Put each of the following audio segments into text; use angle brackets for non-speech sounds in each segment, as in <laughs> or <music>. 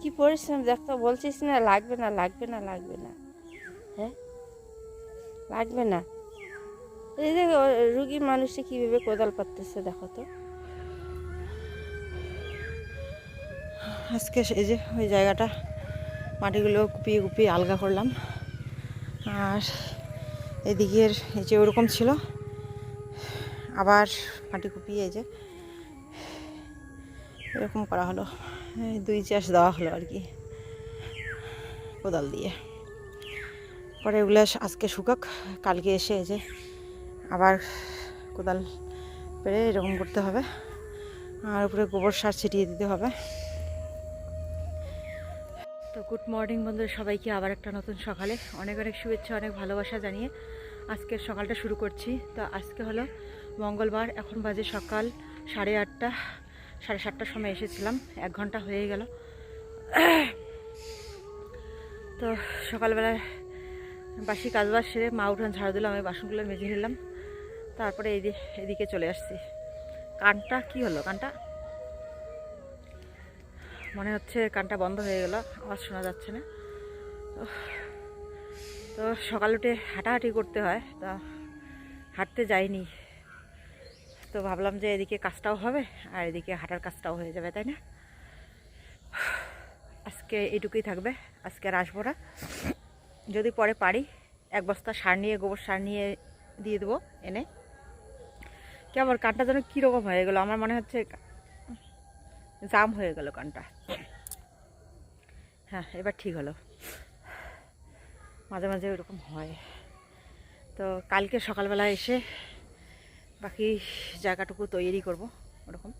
কি পরিশ্রম দেখতো বলছিস না, লাগবে না লাগবে না লাগবে না। হ্যাঁ? লাগবে না। এই যে রুগী মানুষে কীভাবে কোদাল পাততেছে দেখো তো। আজকে এই যে, ওই জায়গাটা, মাটিগুলো কুপিয়ে কুপিয়ে আলগা করলাম। আর এদিকের এই যে ওরকম ছিল, আবার মাটি কুপিয়ে এই যে, এরকম করা হলো। দুই চাষ দেওয়া হলো আর কি, কোদাল দিয়ে। পরে এগুলো আজকে শুকাক, কালকে এসে যে আবার কোদাল পেরে এরকম করতে হবে। আর উপরে গোবর সার ছিটিয়ে দিতে হবে। তো গুড মর্নিং বন্ধুরা, সবাইকে আবার একটা নতুন সকালে। অনেক অনেক শুভেচ্ছা, অনেক ভালোবাসা জানিয়ে আজকের সকালটা শুরু করছি। তো আজকে হলো মঙ্গলবার, এখন বাজে সকাল সাড়ে আটটা। সাড়ে সাতটার সময় এসেছিলাম, এক ঘণ্টা হয়ে গেল। তো সকালবেলায় বাসি কাজবাজ সেরে মা উঠান ঝাড়ু দিলাম আমি বাসনগুলো মেজে নিলাম। তারপরে এই এদিকে চলে আসছি। কানটা কি হলো? কানটা? মনে হচ্ছে কানটা বন্ধ হয়ে গেল, আওয়াজ শোনা যাচ্ছে না। তো সকাল উঠে হাঁটাহাঁটি করতে হয়, তা হাঁটতে যাইনি। তো ভাবলাম যে এদিকে কাজটাও হবে আর এদিকে হাঁটার কাজটাও হয়ে যাবে, তাই না? আজকে এইটুকুই থাকবে, আজকে আর আসব না। যদি পরে পারি, এক বস্তা সার নিয়ে, গোবর সার নিয়ে দিয়ে দেবো এনে। কেমন কানটা যেন কীরকম হয়ে গেলো, আমার মনে হচ্ছে জাম হয়ে গেল কানটা। হ্যাঁ এবার ঠিক হলো। মাঝে মাঝে ওরকম হয়। তো কালকে সকালবেলা এসে বাকি জায়গাটুকু তৈরি করব ওরকম।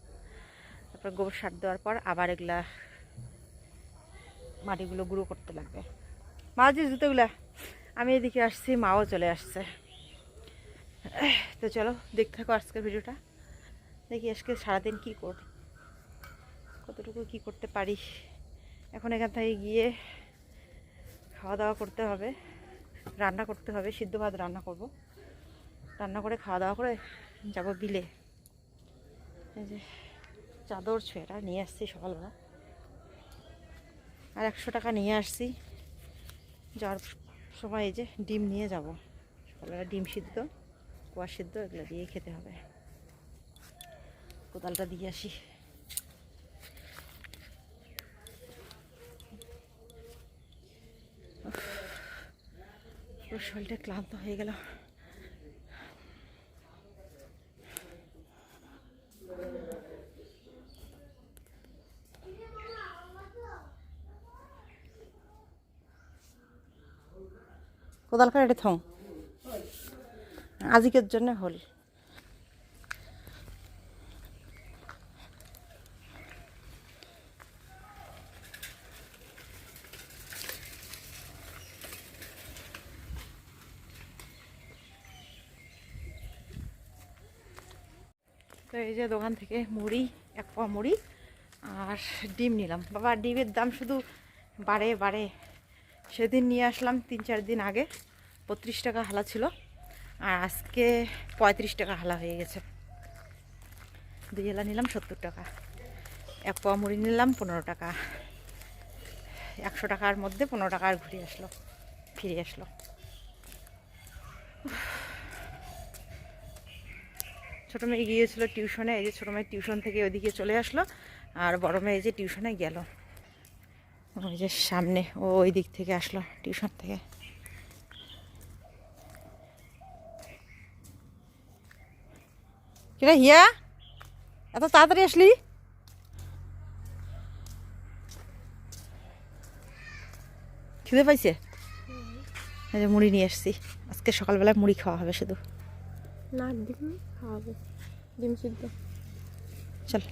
তারপর গোবর সার দেওয়ার পর আবার এগুলা মাটিগুলো গুঁড়ো করতে লাগবে। মা যে জুতোগুলা। আমি এদিকে আসছি, মাও চলে আসছে। তো চলো, দেখতে থাকো আজকের ভিডিওটা। দেখি আজকে সারাদিন কী করি, কতটুকু কি করতে পারি। এখন এখান থেকে গিয়ে খাওয়া দাওয়া করতে হবে, রান্না করতে হবে, সিদ্ধ ভাত রান্না করব। রান্না করে খাওয়া দাওয়া করে যাব বিলে। এই যে চাদর ছোয়েটা নিয়ে আসছি সকালবেলা। আর একশো টাকা নিয়ে আসছি। যাওয়ার সময় এই যে ডিম নিয়ে যাব। সকালবেলা ডিম সিদ্ধ কোয়া সিদ্ধ, এগুলো দিয়ে খেতে হবে। কোদালটা দিয়ে আসি। শরীরটা ক্লান্ত হয়ে গেল। কোদাল কার এটা থং আজিকের জন্য হল। তো এই যে দোকান থেকে মুড়ি, এক পোয়া মুড়ি আর ডিম নিলাম। বাবা, ডিমের দাম শুধু বাড়ে বাড়ে। সেদিন নিয়ে আসলাম তিন চার দিন আগে। বত্রিশ টাকা হালা ছিল। আর আজকে পঁয়ত্রিশ টাকা হালা হয়ে গেছে। দুই হালা নিলাম সত্তর টাকা। এক পোয়া মুড়ি নিলাম পনেরো টাকা। একশো টাকার মধ্যে পনেরো টাকা আর ঘুরে আসলো, ফিরে আসলো। ছোটো মেয়ে গিয়েছিল টিউশনে, এই যে ছোটো মেয়ে টিউশন থেকে ওইদিকে চলে আসলো। আর বড় মেয়ে এই যে টিউশনে গেল। ওই যে সামনে ও ওই দিক থেকে আসলো টিউশন থেকে। কিরে হিয়া এত তাড়াতাড়ি আসলি? খিদে পাইছে? এই যে মুড়ি নিয়ে এসছি। আজকে সকালবেলা মুড়ি খাওয়া হবে শুধু। না ডিম খাওয়াবে ডিম সিদ্ধ। চল।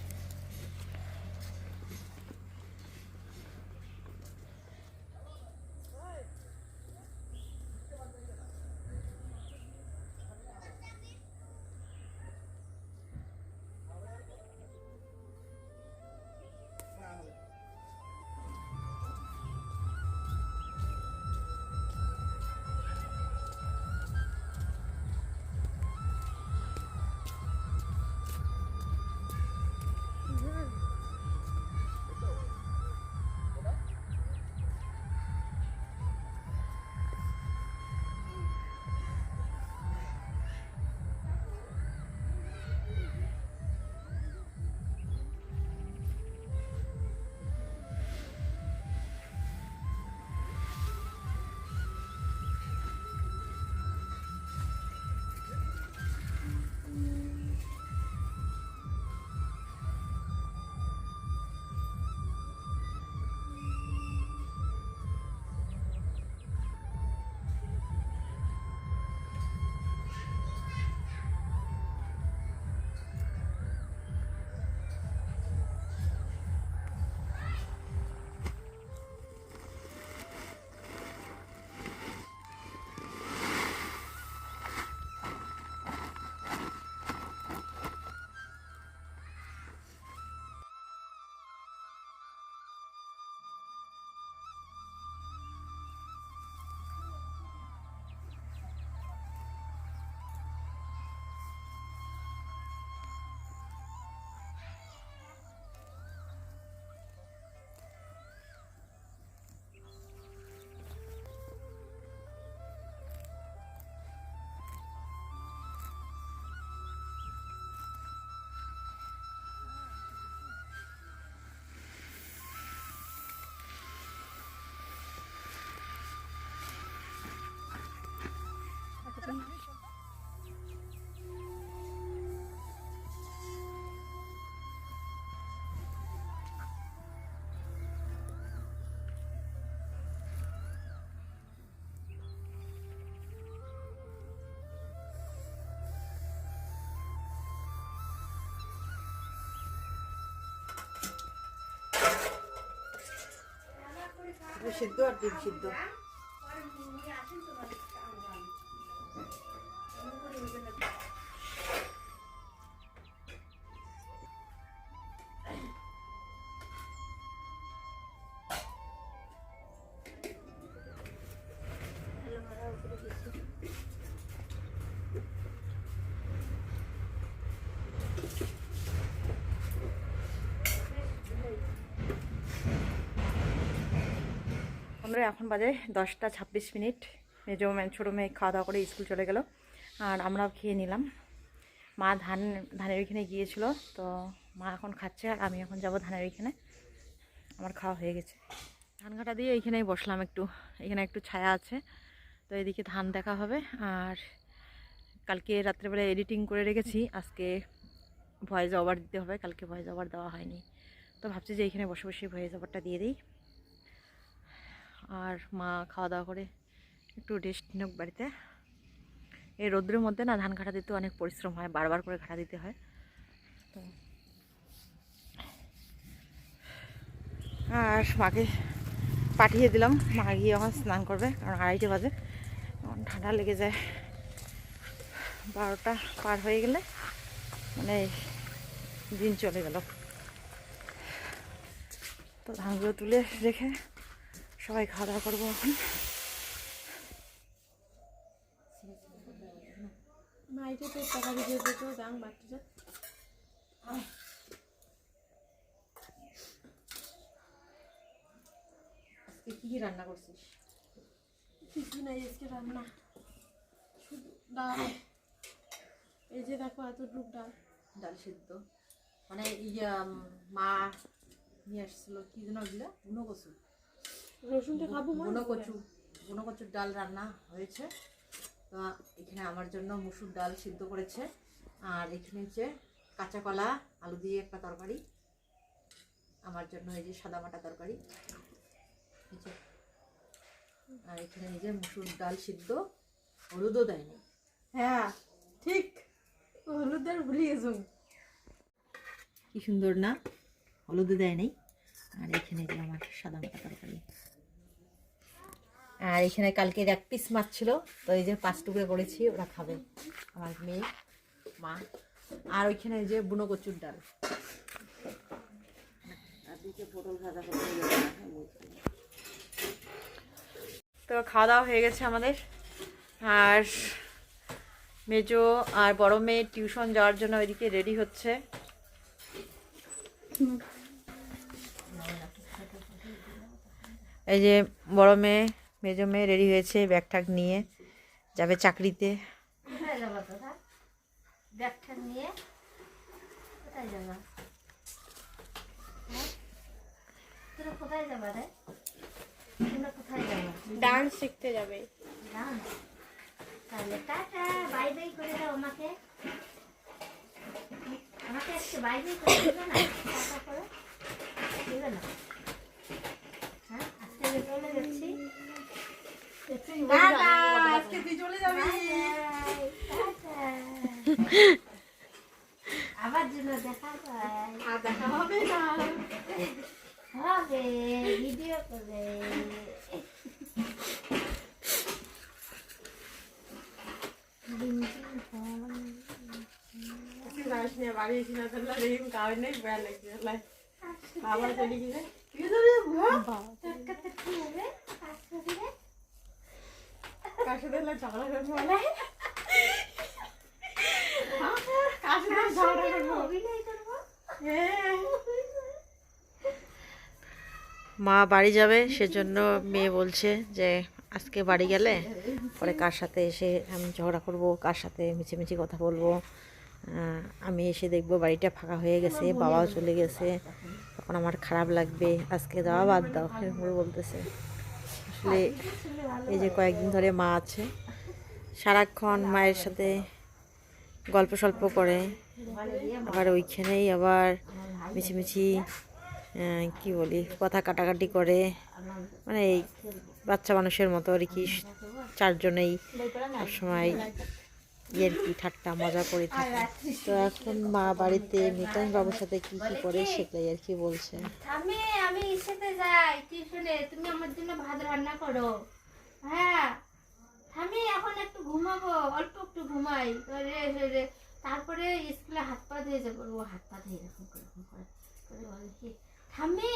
আলু সিদ্ধ আর ডিম আমরা এখন বাজে দশটা ছাব্বিশ মিনিট। মেজো মেয়ে ছোটো মেয়ে খাওয়া দাওয়া করে স্কুল চলে গেল। আর আমরাও খেয়ে নিলাম। মা ধান, ধানের ওইখানে গিয়েছিল, তো মা এখন খাচ্ছে আর আমি এখন যাব ধানের ওইখানে। আমার খাওয়া হয়ে গেছে। ধান কাটা দিয়ে এইখানেই বসলাম একটু। এখানে একটু ছায়া আছে, তো এদিকে ধান দেখা হবে। আর কালকে রাত্রেবেলা এডিটিং করে রেখেছি। আজকে ভয়েস ওভার দিতে হবে। কালকে ভয়েস ওভার দেওয়া হয়নি। তো ভাবছি যে এইখানে বসে বসে ভয়েস ওভারটা দিয়ে দিই। আর মা খাওয়া দাওয়া করে একটু রেস্ট নিক বাড়িতে। এই রোদ্রের মধ্যে না ধান কাটা দিতে অনেক পরিশ্রম হয়, বারবার করে কাটা দিতে হয়। তো আর মাকে পাঠিয়ে দিলাম। মা গিয়ে এখন স্নান করবে, কারণ আড়াইটে বাজে। ঠান্ডা লেগে যায়। বারোটা পার হয়ে গেলে মানে দিন চলে গেল। তো ধানগুলো তুলে রেখে সবাই খাওয়া দাওয়া করব এখন। মাইকে তো টাকা দাম বাচ্চাটা আজকে কী কী রান্না করছিস? কিছু নাই আজকে রান্না। শুধু ডাল। এই যে দেখো এতটুকু ডাল। ডাল সিদ্ধ। মানে ইয়া মা নিয়ে আসছিল কি যেন ওগুলা বুনো কচু। রসুনটা খাব বুনো কচু বুনো কচুর ডাল রান্না হয়েছে। তো এখানে আমার জন্য মুসুর ডাল সিদ্ধ করেছে। আর এখানে হচ্ছে কাঁচা কলা আলু দিয়ে একটা তরকারি। আমার জন্য এই যে সাদা মাটা তরকারি। আর এখানে এই যে মুসুর ডাল সিদ্ধ হলুদও দেয়নি। হ্যাঁ ঠিক। হলুদের ভুলে গেছো কি সুন্দর না? হলুদও দেয় নেই। আর এখানে যে আমার সাদা মাটা তরকারি। আর এখানে কালকে এক পিস মাছ ছিল, তো এই যে পাঁচ টুকরে করেছি, ওরা খাবে। আমার মেয়ে, মা, আর ওইখানে যে বুনো কচুর ডাল। তো খাওয়া দাওয়া হয়ে গেছে আমাদের। আর মেজো আর বড় মেয়ে টিউশন যাওয়ার জন্য ওইদিকে রেডি হচ্ছে। এই যে বড় মেয়ে মেজো মেয়ে রেডি হয়েছে ব্যাগ নিয়ে যাবে চাকরিতে। যাবা হ্যাঁ? ডান্স শিখতে যাবে। ডান্স তাহলে টাটা বাই বাই করে দাও আমাকে। আমাকে একটু বাই বাই করে দিবে না? টাটা করে দিবে না হ্যাঁ আজকে আমি চলে যাচ্ছি টাটা আজকে তুই চলে যাবি? আবার জন্য দেখা পাই আর দেখা হবে না। হবে ভিডিও করে বাড়ি এসে না তাহলে রিম কাউ নেই বেড়া লাগছে বাবা চলে গেছে মা বাড়ি যাবে, সেজন্য মেয়ে বলছে যে আজকে বাড়ি গেলে পরে কার সাথে এসে আমি ঝগড়া করব, কার সাথে মিছিমিছি কথা বলব। আমি এসে দেখব বাড়িটা ফাঁকা হয়ে গেছে, বাবাও চলে গেছে। তখন আমার খারাপ লাগবে, আজকে যাওয়া বাদ দাও বলতেছে। আসলে এই যে কয়েকদিন ধরে মা আছে, সারাক্ষণ মায়ের সাথে গল্প সল্প করে। আবার ওইখানেই আবার মিছিমিছি কি বলি, কথা কাটাকাটি করে। মানে এই বাচ্চা মানুষের মতো আর কি, চারজনেই সবসময় ইয়ের কি, ঠাট্টা, মজা করে থাকে। তো এখন মা বাড়িতে মিতান বাবুর সাথে কি কি করে সেটাই আর কি বলছে। আমি ইসেতে যাই টিউশনে। তুমি আমার জন্য ভাত রান্না করো। হ্যাঁ আমি এখন একটু ঘুমাবো অল্প একটু ঘুমাই। তারপরে স্কুলে হাত পা ধুয়ে যাব। ও হাত পা ধুয়ে এরকম করে এরকম করে করে বলে কি ঠাম্মি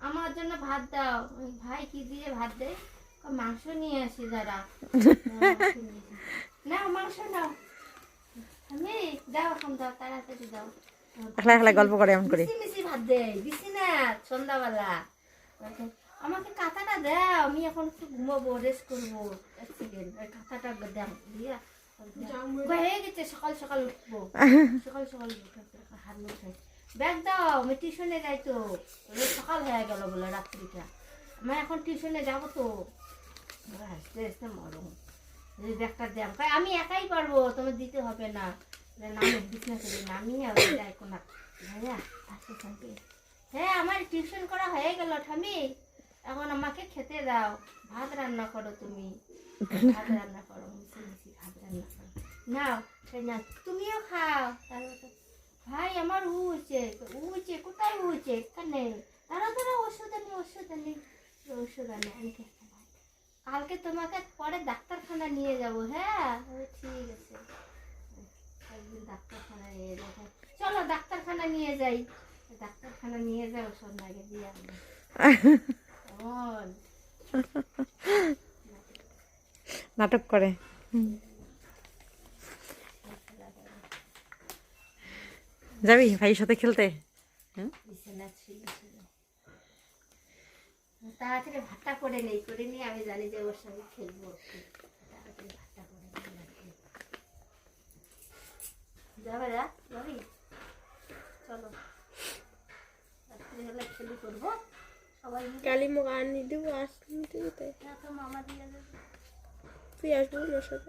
আমার জন্য ভাত দাও। ভাই কি দিয়ে ভাত দেয়? মাংস নিয়ে আসি দাঁড়া। <laughs> না মাংস নাও। আমি দাও এখন দাও তাড়াতাড়ি দাও। একলা একলা গল্প করে এমন করে। ভাত দেয় দিছি না সন্ধ্যাবেলা। আমাকে কাঁথাটা দাও আমি এখন একটু ঘুমাবো রেস্ট করব। এক সেকেন্ড কাঁথাটা দাও দিয়া। হয়ে গেছে সকাল সকাল উঠবো। <laughs> সকাল সকাল উঠে হাত মুখ ব্যাগ দাও আমি টিউশনে যাই তো। সকাল হয়ে গেল বলে রাত্রিটা। আমি এখন টিউশনে যাব তো। হাসতে হাসতে মরম ব্যাগটা দেন কয় আমি একাই পারব তোমার দিতে হবে না। কোনা হ্যাঁ আমার টিউশন করা হয়ে গেল ঠামি এখন আমাকে খেতে দাও। ভাত রান্না করো তুমি। ভাত রান্না করো না তুমিও খাও। ভাই, আমার উঠছে উঠছে কোথায় উঠছে এখানে তারা তারা ওষুধ আনি ওষুধ আনি। ওষুধ আনি আমি কালকে তোমাকে পরে ডাক্তারখানা নিয়ে যাব হ্যাঁ আমি, ঠিক আছে একদিন ডাক্তারখানা নিয়ে যাব চলো ডাক্তারখানা নিয়ে যাই। ডাক্তারখানা নিয়ে যাও ওষুধ দিয়ে আসব। নাটক করে। যাবি ভাইয়ের সাথে খেলতে? তাড়াতাড়ি ভাতটা করে নেই করে নিয়ে আমি জানি যে ওর সঙ্গে খেলব একটু। তাড়াতাড়ি ভাতটা করে নিই রাত্রে। যাবে যা যাবি চলো। রাত্রি হলে খেলি করব। সবাই কালি মুখ আনি দেবো আসতে দিতে না তো মামা দিয়ে দেবে তুই আসবি ওর সাথে?